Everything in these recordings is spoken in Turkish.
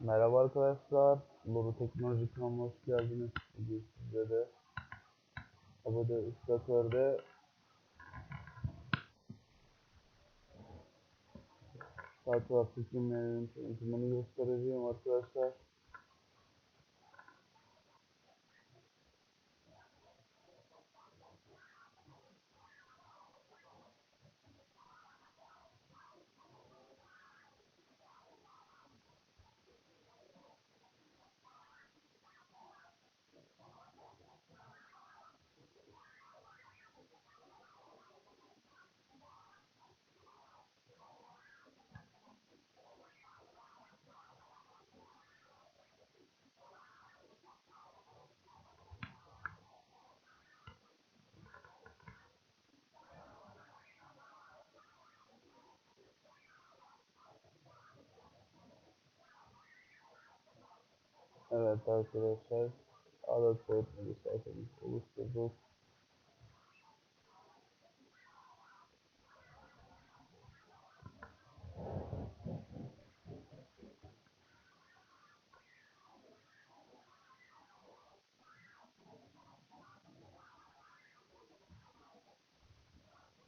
Merhaba arkadaşlar. Loru Teknoloji kanalına hoş geldiniz. Bugün sizlere Abode Illustrator'da Starcraft çekimlerinin tanıtımını göstereceğim arkadaşlar. Evet arkadaşlar. Adet boyutunu sayfamızı oluşturduk.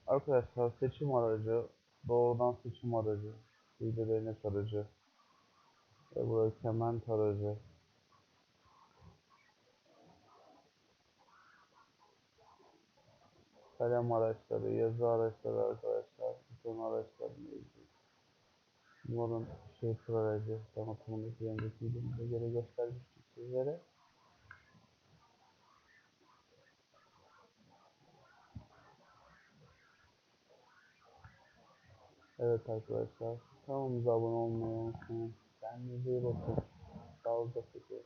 Arkadaşlar seçim aracı, doğrudan seçim aracı, bilgilerini aracı ve burası kement aracı. Kalem araçları, yazı araçları arkadaşlar, bütün araçlar mevcut. Bunların şifre aracı, tanıtımındaki önceki videomda göre göstermiştik sizlere. Evet arkadaşlar, kanalımıza abone olmayı unutmayın. Kendinize iyi bakın. Sağlıcakla kalın.